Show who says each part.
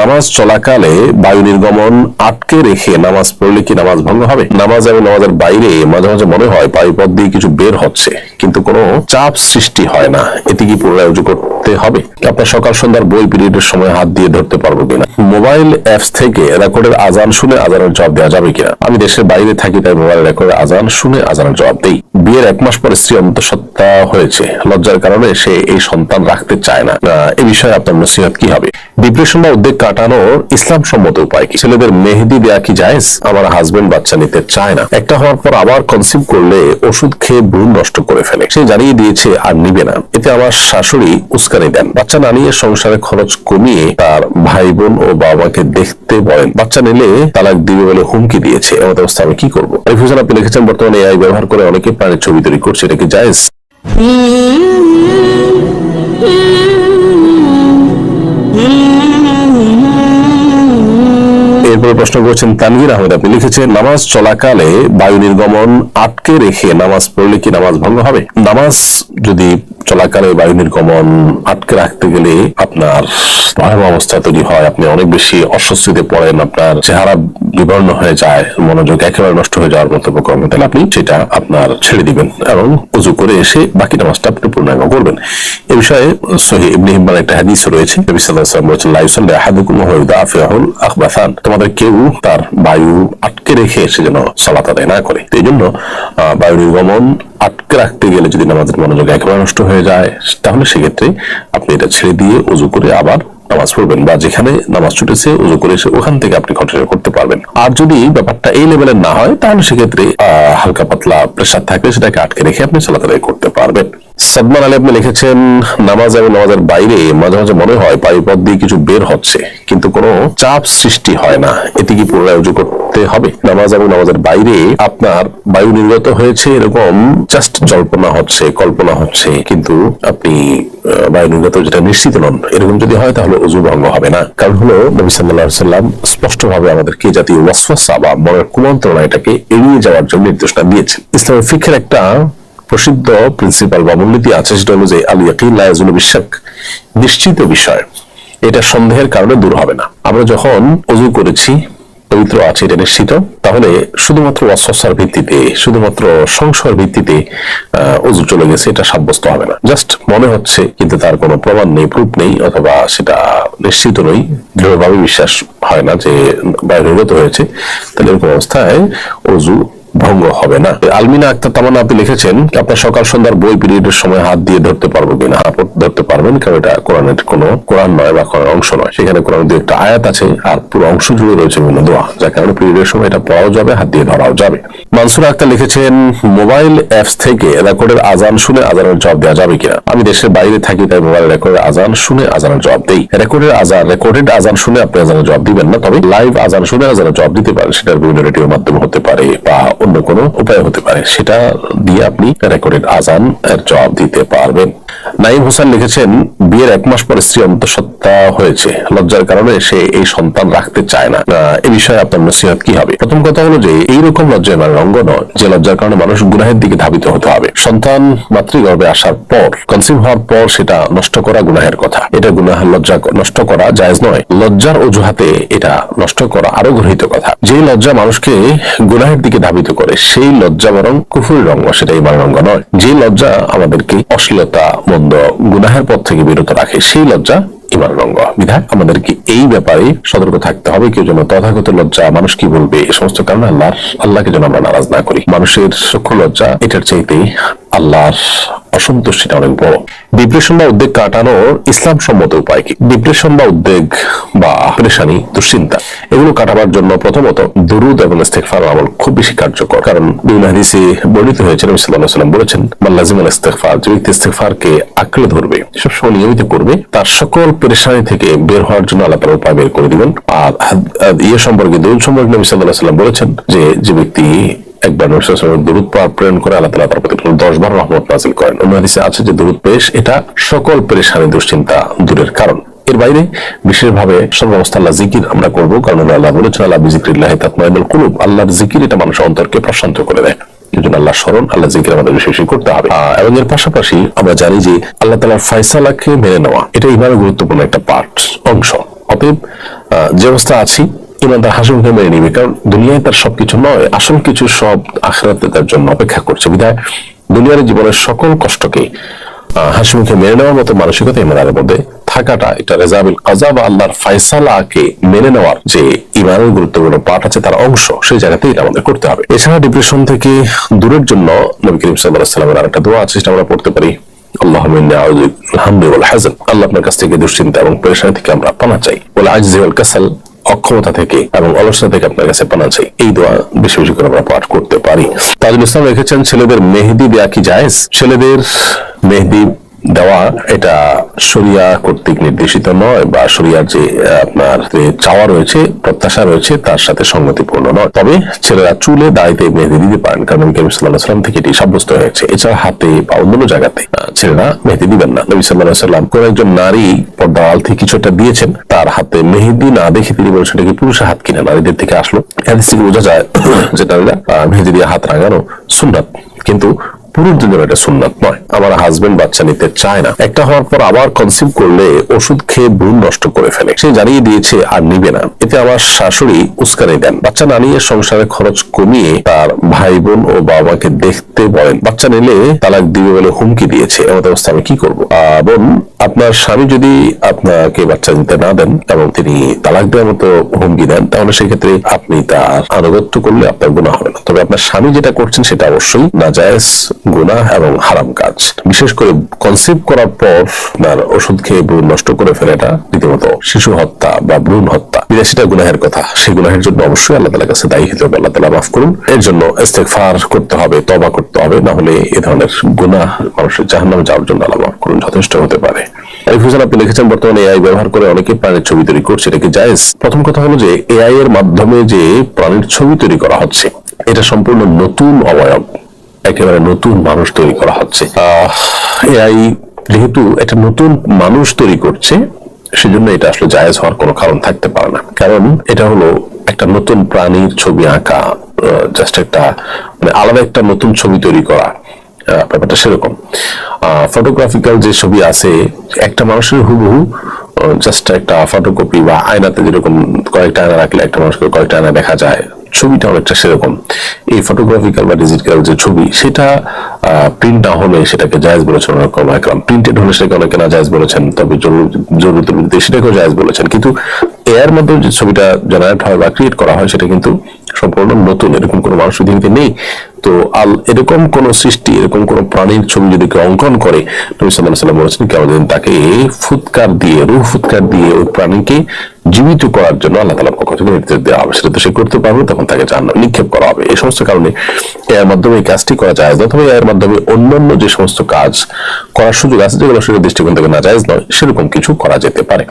Speaker 1: নামাজ চলাকালে বায়ু নির্গমন আটকে রেখে নামাজ পড়লে কি নামাজ ভঙ্গ হবে? নামাজ এবং নামাজের বাইরে মাঝে মাঝে মনে হয় বায়ুপথ দিয়ে কিছু বের হচ্ছে, কিন্তু কোনো চাপ সৃষ্টি হয় না। এটি কি পুনরায় করতে হবে? আপনার সকাল সন্ধ্যার বই পিরিয়ডের সময় হাত দিয়ে ধরতে পারব কিনা? মোবাইল অ্যাপস থেকে রেকর্ডের আজান শুনে আজানের জবাব দেওয়া যাবে কিনা? আমি দেশের বাইরে থাকি, তাই মোবাইল রেকর্ডের আজান শুনে আজানের জবাব দেই। বিয়ের এক মাস পরে স্ত্রী অন্তঃসত্ত্বা হয়েছে। লজ্জার কারণে সে এই সন্তান রাখতে চায় না। এ বিষয়ে আপনার নসিহত কি হবে? ডিপ্রেশন বা উদ্বেগ কাটানোর ইসলাম সম্মত উপায় কি? ছেলেদের মেহেদি দেয়া কি জায়েজ? আমার হাজবেন্ড বাচ্চা নিতে চায় না। একটা হওয়ার পর আবার কনসিভ করলে ওষুধ খেয়ে ভ্রূণ নষ্ট করে ফেলে। সে জানিয়ে দিয়েছে আর নিবে না। এতে আমার শাশুড়ি উস্কানি দেন। বাচ্চা না নিয়ে সংসারে খরচ কমিয়ে তার ভাই বোন ও বাবাকে দেখতে বলেন। বাচ্চা নিলে তালাক দিবে বলে হুমকি দিয়েছে। এমন অবস্থা আমি কি করব? রিফিউজান আপনি লিখেছেন, বর্তমানে এআই ব্যবহার করে অনেকে প্রাণীর ছবি তৈরি করছে। এটা কি জায়েজ? এরপরে প্রশ্ন করেছেন তানভীর আহমেদ। আপনি লিখেছেন, নামাজ চলাকালে বায়ু নির্গমন আটকে রেখে নামাজ পড়লে কি নামাজ ভঙ্গ হবে? নামাজ যদি চলাকালে বায়ু নির্গমন আটকে রাখতে গেলে আপনার ভয়াবহ অবস্থা তৈরি হয়। আপনি অনেক বেশি অস্বস্তিতে পড়েন, আপনার চেহারা বিবর্ণ হয়ে যায়, মনোযোগ একেবারে নষ্ট হয়ে যাওয়ার মন্তব্য কর্ম তাহলে আপনি সেটা আপনার ছেড়ে দিবেন এবং উজু করে এসে বাকি নামাজটা আপনি পূর্ণাঙ্গ করবেন। এ বিষয়ে সহি ইবনে একটা হাদিস রয়েছে। তোমাদের কেউ তার বায়ু আটকে রেখে এসে যেন সালাত আদায় না করে। এই জন্য বায়ু নির্গমন আটকে রাখতে গেলে যদি নামাজের মনোযোগ একেবারে নষ্ট হয়ে যায়, তাহলে সেক্ষেত্রে আপনি এটা ছেড়ে দিয়ে উজু করে আবার নামাজ পড়বেন বা যেখানে নামাজ ছুটেছে, উজু করে এসে ওখান থেকে আপনি কন্টিনিউ করতে পারবেন। আর যদি ব্যাপারটা এই লেভেলের না হয়, তাহলে সেক্ষেত্রে হালকা পাতলা প্রেশার থাকলে সেটাকে আটকে রেখে আপনি সালাত করতে পারবেন। সাদমান আলী আপনি লিখেছেন, নামাজ এবং নামাজের বাইরে মাঝে মাঝে মনে হয় পায়ুপথ দিয়ে কিছু বের হচ্ছে, কিন্তু কোনো চাপ সৃষ্টি হয় না। এটি কি পুনরায় করতে হবে? নামাজ এবং নামাজের বাইরে আপনার বায়ু নির্গত হয়েছে, এরকম জাস্ট জল্পনা হচ্ছে, কল্পনা হচ্ছে, কিন্তু আপনি বায়ু নির্গত যেটা নিশ্চিত নন। এরকম যদি হয় তাহলে অজু ভঙ্গ হবে না। কারণ হলো, নবী সাল্লাহ সাল্লাম স্পষ্টভাবে আমাদেরকে জাতীয় ওয়াসওয়াসা বা মনের কুমন্ত্রণা এটাকে এড়িয়ে যাওয়ার জন্য নির্দেশনা দিয়েছেন। ইসলামের ফিক্ষের একটা প্রসিদ্ধ প্রিন্সিপাল বা মূলনীতি আছে সেটা হলো যে আল ইয়াকিন লা ইয়াজুলু বিশাক নিশ্চিত বিষয়। এটা সন্দেহের কারণে দূর হবে না। আমরা যখন অজু করেছি, পবিত্র আছে, এটা নিশ্চিত। তাহলে শুধুমাত্র অস্বস্থার ভিত্তিতে, শুধুমাত্র সংশয়ের ভিত্তিতে অজু চলে গেছে, এটা সাব্যস্ত হবে না। জাস্ট মনে হচ্ছে, কিন্তু তার কোনো প্রমাণ নেই, প্রুফ নেই, অথবা সেটা নিশ্চিত নই। দৃঢ়ভাবে বিশ্বাস হয় না যে বাইরে হয়েছে। তাহলে এরকম অবস্থায় অজু ভঙ্গ হবে না। আলমিনা আক্তার তামান্না আপনি লিখেছেন আপনার সকাল সন্ধ্যার বই পিরিয়ডের সময় হাত দিয়ে ধরতে পারব কিনা, হাত ধরতে পারবেন, কারণ এটা কোরআনের কোনো কোরআন নয় বা কোরআন অংশ নয়। সেখানে কোরআন দু একটা আয়াত আছে আর পুরো অংশ জুড়ে রয়েছে বিভিন্ন দোয়া, যার কারণে পিরিয়ডের সময় এটা পড়াও যাবে, হাত দিয়ে ধরাও যাবে। মানসুর আক্তার লিখেছেন, মোবাইল অ্যাপস থেকে রেকর্ডের আজান শুনে আজানের জবাব দেওয়া যাবে কিনা? আমি দেশের বাইরে থাকি, তাই মোবাইল রেকর্ডের আজান শুনে আজানের জবাব দেই। রেকর্ডের আজান, রেকর্ডেড আজান শুনে আপনি আজানের জবাব দিবেন না, তবে লাইভ আজান শুনে আজানের জবাব দিতে পারেন সেটা বিভিন্ন রেডিওর মাধ্যমে হতে পারে বা অন্য কোনো উপায় হতে পারে। সেটা দিয়ে আপনি রেকর্ডেড আজান এর জবাব দিতে পারবেন। নাইম হোসেন লিখেছেন, বিয়ের এক মাস পরে স্ত্রী অন্তঃসত্ত্বা হয়েছে। লজ্জার কারণে সে এই সন্তান রাখতে চায় না। এ বিষয়ে আপনার নসিহত কি হবে? প্রথম কথা হলো যে, এইরকম লজ্জা মানে অঙ্গ নয়, যে লজ্জার কারণে মানুষ গুনাহের দিকে ধাবিত হতে হবে। সন্তান মাতৃগর্ভে আসার পর কনসিভ হওয়ার পর সেটা নষ্ট করা গুনাহের কথা। এটা গুনাহ, লজ্জা নষ্ট করা জায়েজ নয়। লজ্জার অজুহাতে এটা নষ্ট করা আরও গৃহীত কথা। যে লজ্জা মানুষকে গুনাহের দিকে ধাবিত করে, সেই লজ্জা বরং কুফুরি রঙ্গ সেটা ইমান নয়। যে লজ্জা আমাদেরকে অশ্লীলতা, মন্দ, গুনাহের পথ থেকে বিরত রাখে, সেই লজ্জা ইমান রঙ্গ। বিধায় আমাদেরকে এই ব্যাপারে সতর্ক থাকতে হবে। কেউ যেন তথাগত লজ্জা মানুষ কি বলবে এই সমস্ত কারণে আল্লাহ আল্লাহকে যেন আমরা নারাজ না করি। মানুষের সূক্ষ্ম লজ্জা, এটার চাইতে আল্লাহর অসন্তুষ্টিটা অনেক বড়। ডিপ্রেশন বা উদ্বেগ কাটানোর ইসলাম সম্মত উপায় কি? ডিপ্রেশন বা উদ্বেগ বা পরেশানি, দুশ্চিন্তা, এগুলো কাটাবার জন্য প্রথমত দুরুদ এবং ইস্তেগফার আমল খুব বেশি কার্যকর। কারণ বিভিন্ন হাদিসে বর্ণিত হয়েছে, নবী আলাইহি সাল্লাম বলেছেন মাল্লাজিম আল ইস্তেগফার যে ব্যক্তি ইস্তেগফারকে আঁকড়ে ধরবে সবসময় নিয়মিত করবে, তার সকল পরেশানি থেকে বের হওয়ার জন্য আল্লাহ তাআলা উপায় বের করে দিবেন। আর ইয়ে সম্পর্কে দুরুদ সম্পর্কে নবী আলাইহি সাল্লাম বলেছেন যে যে ব্যক্তি একবার দরুদ পাঠ প্রেরণ করে আল্লাহ তাআলা তার প্রতি দশ বার রহমত নাজিল করেন। অন্য হাদিসে আছে যে দরুদ পেশ, এটা সকল পরেশানি দুশ্চিন্তা দূরের কারণ। এর বাইরে বিশেষভাবে সর্বাবস্থা জিকির আমরা কারণ আল্লাহ বলেছেন, আল্লাহ কুলুব। আল্লাহর জিকির এটা মানুষের অন্তরকে প্রশান্ত করে দেয়। এই জন্য আল্লাহ স্মরণ আল্লাহ জিকির আমাদের বেশি বেশি করতে হবে। এবং এর পাশাপাশি আমরা জানি যে আল্লাহ তালার ফয়সালাকে মেনে নেওয়া, এটা এইভাবে গুরুত্বপূর্ণ একটা পার্ট অংশ। অতএব যে অবস্থা আছি মুখে মেনে নিবে, কারণ দুনিয়ায় তার সবকিছু নয়, আসল কিছু সব আখেরাতে তার জন্য অপেক্ষা করছে। বিধায় দুনিয়ার জীবনের সকল কষ্টকে মেনে নেওয়ার মতো মানসিকতা ইমানের মধ্যে থাকাটা এটা রেজাবিল কাজা বা আল্লাহর ফাইসালাকে মেনে নেওয়ার যে ইমানের গুরুত্বপূর্ণ পাঠ আছে, তার অংশ সেই জায়গাতে এটা আমাদের করতে হবে। এছাড়া ডিপ্রেশন থেকে দূরের জন্য নবী করিম সাল্লামের আরেকটা দোয়া আছে, সেটা আমরা পড়তে পারি। আল্লাহ আল্লাহ আপনার কাছ থেকে দুশ্চিন্তা এবং পেরেশানি থেকে আমরা পানা চাই। বলে আজ কাসাল। অক্ষমতা থেকে এবং অলসতা থেকে আপনার কাছে পানা চাই এই দোয়া বেশি বেশি করে আমরা পাঠ করতে পারি। তাজুল ইসলাম রেখেছেন ছেলেদের মেহেদি দেয়া কি জায়েজ? ছেলেদের মেহেদি দেওয়া, এটা শরিয়া কর্তৃক নির্দেশিত নয় বা সরিয়ার যে আপনার চাওয়া রয়েছে, প্রত্যাশা রয়েছে, তার সাথে সংগতিপূর্ণ নয়। তবে ছেলেরা চুলে দাড়িতে মেহেদি দিতে পারেন, কারণ নবী সাল্লাহ সাল্লাম থেকে এটি সাব্যস্ত হয়েছে। এছাড়া হাতে বা অন্যান্য জায়গাতে ছেলেরা মেহেদি দিবেন না। নবী সাল্লাহ সাল্লাম কোন একজন নারী পর্দা আল থেকে কিছু একটা দিয়েছেন, তার হাতে মেহেদি না দেখে তিনি বলছেন, এটা কি পুরুষের হাত কিনা? নারীদের থেকে আসলো। থেকে বোঝা যায় যে নারীরা মেহেদি দিয়ে হাত রাঙানো সুন্নাত। কিন্তু পুরুষদের জন্য এটা সুন্নাত নয়। আমার হাজবেন্ড বাচ্চা নিতে চায় না। একটা হওয়ার পর আবার কনসিভ করলে ওষুধ খেয়ে ভ্রূণ নষ্ট করে ফেলে। সে জানিয়ে দিয়েছে, আর নিবে না। এতে আমার শাশুড়ি উস্কানি দেন। বাচ্চা না নিয়ে সংসারে খরচ কমিয়ে তার ভাই বোন ও বাবাকে দেখতে বলেন। বাচ্চা নিলে তালাক দিবে বলে হুমকি দিয়েছে। এমন অবস্থা আমি কি করব? বোন, আপনার স্বামী যদি আপনাকে বাচ্চা দিতে না দেন এবং তিনি তালাক দেওয়ার মতো হুমকি দেন, তাহলে সেক্ষেত্রে আপনি তার আনুগত্য করলে আপনার গুণা হবে না। তবে আপনার স্বামী যেটা করছেন সেটা অবশ্যই নাজায়েজ গুনাহ এবং হারাম কাজ। বিশেষ করে কনসেপ্ট করার পর আপনার ওষুধ খেয়ে ভ্রূণ নষ্ট করে ফেলাটা রীতিমতো শিশু হত্যা বা ভ্রূণ হত্যা। বিদেশিটা গুনাহের কথা সেই গুনাহের জন্য অবশ্যই আল্লাহ তালার কাছে দায়ী হতে হবে আল্লাহ মাফ করুন। এর জন্য ইস্তেগফার করতে হবে তবা করতে হবে, না হলে এ ধরনের গুনাহ মানুষের জাহান্নামে যাওয়ার জন্য আল্লাহ মাফ করুন, যথেষ্ট হতে পারে। আরিফ হোসেন, আপনি লিখেছেন, বর্তমানে এআই ব্যবহার করে অনেকে প্রাণীর ছবি তৈরি করছে, এটা কি জায়েজ? প্রথম কথা হলো যে এআই এর মাধ্যমে যে প্রাণীর ছবি তৈরি করা হচ্ছে, এটা সম্পূর্ণ নতুন অবয়ব। একেবারে নতুন মানুষ তৈরি করা হচ্ছে। এআই যেহেতু একটা নতুন মানুষ তৈরি করছে, সেজন্য এটা আসলে জায়েজ হওয়ার কোনো কারণ থাকতে পারে না। কারণ এটা হলো একটা নতুন প্রাণীর ছবি আঁকা জাস্ট একটা মানে আলাদা একটা নতুন ছবি তৈরি করা ব্যাপারটা সেরকম। ফটোগ্রাফিক্যাল যে ছবি আছে, একটা মানুষের হুবহু জাস্ট একটা ফটোকপি বা আয়নাতে যেরকম কয়েকটা আয়না রাখলে একটা মানুষকে কয়েকটা আয়না দেখা যায় ছবিটা অনেকটা সেরকম। এই ফটোগ্রাফিক্যাল বা ডিজিটাল যে ছবি, সেটা প্রিন্ট না হলে সেটাকে জায়েজ বলেছেন অনেক একরাম প্রিন্টেড হলে সেটাকে অনেকে না জায়েজ বলেছেন, তবে জরুরতের ভিত্তিতে সেটাকেও জায়েজ বলেছেন। কিন্তু এর মাধ্যমে যে ছবিটা জেনারেট হয় বা ক্রিয়েট করা হয়, সেটা কিন্তু সম্পূর্ণ নতুন, এরকম কোনো মানুষ পৃথিবীতে নেই। তো আল, এরকম কোন সৃষ্টি, এরকম কোন প্রাণীর ছবি যদি কেউ অঙ্কন করে, নবী আলাইহি সাল্লাম বলেছেন কেমন তাকে ফুৎকার দিয়ে, রুহ ফুৎকার দিয়ে ওই প্রাণীকে জীবিত করার জন্য আল্লাহ তালার পক্ষ থেকে নির্দেশ দেওয়া হবে। সেটা তো সে করতে পারবে, তখন তাকে জান নিক্ষেপ করা হবে। এই সমস্ত কারণে এর মাধ্যমে এই কাজটি করা যায় অথবা এর মাধ্যমে অন্যান্য যে সমস্ত কাজ করার সুযোগ আছে, যেগুলো সেটা দৃষ্টিকোণ থেকে না যায় নয়, সেরকম কিছু করা যেতে পারে।